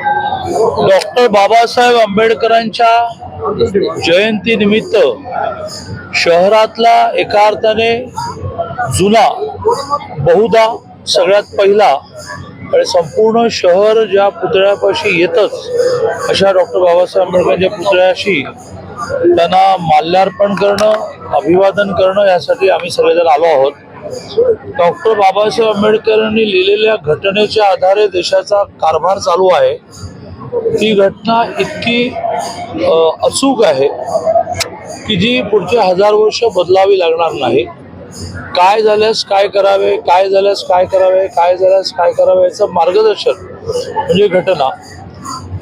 Doctor Babasaheb आंबेडकरांच्या जयंतीनिमित्त शहरातला एका अर्थाने जुना बहुधा सगळ्यात पहिला आणि संपूर्ण शहर ज्या पुतळ्यापाशी येतच अशा डॉक्टर बाबासाहेब आंबेडकरांच्या पुतळ्याशी त्यांना माल्यार्पण करणं अभिवादन करणं यासाठी आम्ही सगळेजण आलो आहोत. डॉक्टर बाबासाहेब आंबेडकरांनी लिहिलेल्या घटनेच्या आधारे देशाचा कारभार चालू आहे. ती घटना इतकी अचूक आहे की जी पुढचे हजार वर्ष बदलावी लागणार नाही. काय झाल्यास काय करावे काय झाल्यास काय करावे काय झाल्यास काय करावे याचं मार्गदर्शन म्हणजे घटना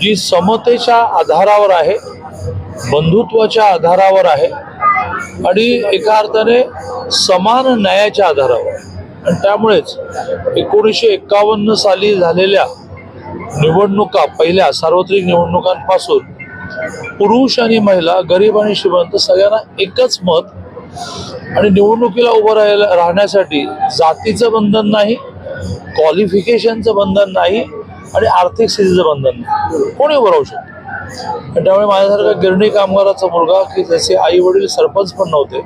जी समतेच्या आधारावर आहे बंधुत्वाच्या आधारावर आहे आणि एका अर्थाने समान न्यायाच्या आधारावर. आणि त्यामुळेच एकोणीसशे एक्कावन्न साली झालेल्या निवडणुका पहिल्या सार्वत्रिक निवडणुकांपासून पुरुष आणि महिला गरीब आणि श्रीमंत सगळ्यांना एकच मत आणि निवडणुकीला उभं राहायला राहण्यासाठी जातीचं बंधन नाही क्वालिफिकेशनचं बंधन नाही आणि आर्थिक स्थितीचं बंधन नाही. कोणी उभं राहू शकतो? त्यामुळे माझ्यासारखा गिरणी कामगाराचा मुलगा की त्याचे आई वडील सरपंच पण नव्हते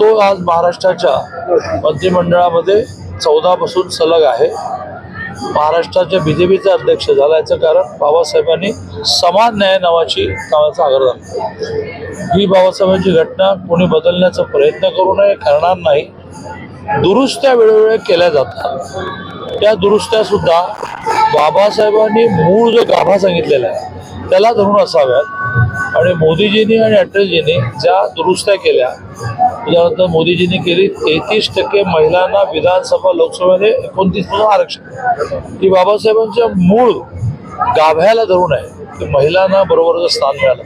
तो आज महाराष्ट्राच्या मंत्रिमंडळामध्ये चौदा पासून सलग आहे. महाराष्ट्राच्या बीजेपीचा अध्यक्ष झाला याचं कारण बाबासाहेबांनी समान न्याय नावाची नावाचा आग्रह झाला ही बाबासाहेबांची घटना कोणी बदलण्याचा प्रयत्न करू नये करणार नाही. दुरुस्त्या वेळोवेळी केल्या जातात. त्या दुरुस्त्या सुद्धा बाबासाहेबांनी मूळ जो गाभा सांगितलेला आहे त्याला धरून असाव्यात. आणि मोदीजींनी आणि अटलजींनी ज्या दुरुस्त्या केल्या उदाहरणार्थ मोदीजींनी केली तेहतीस टक्के महिलांना विधानसभा लोकसभेने एकोणतीस आरक्षण. ही बाबासाहेबांच्या मूळ गाभ्याला धरून आहे की महिलांना बरोबरचं स्थान मिळालं.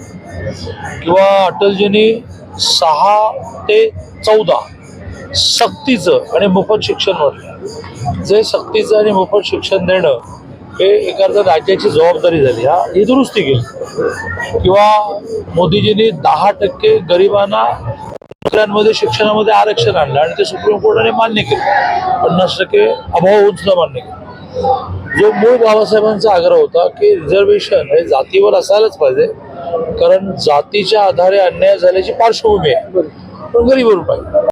किंवा अटलजींनी सहा ते चौदा सक्तीचं आणि मोफत शिक्षण म्हटलं जे सक्तीचं आणि मोफत शिक्षण देणं हे एका अर्थात राज्याची जबाबदारी झाली हा ही दुरुस्ती केली. किंवा मोदीजींनी दहा टक्के गरिबांना नोकऱ्यांमध्ये शिक्षणामध्ये आरक्षण आणलं आणि ते सुप्रीम कोर्टाने मान्य केलं. पन्नास टक्के अभाव होऊन सुद्धा मान्य केलं. जो मूळ बाबासाहेबांचा आग्रह होता की रिझर्वेशन हे जातीवर असायलाच पाहिजे कारण जातीच्या आधारे अन्याय झाल्याची पार्श्वभूमी आहे. पण गरीबवर पाहिजे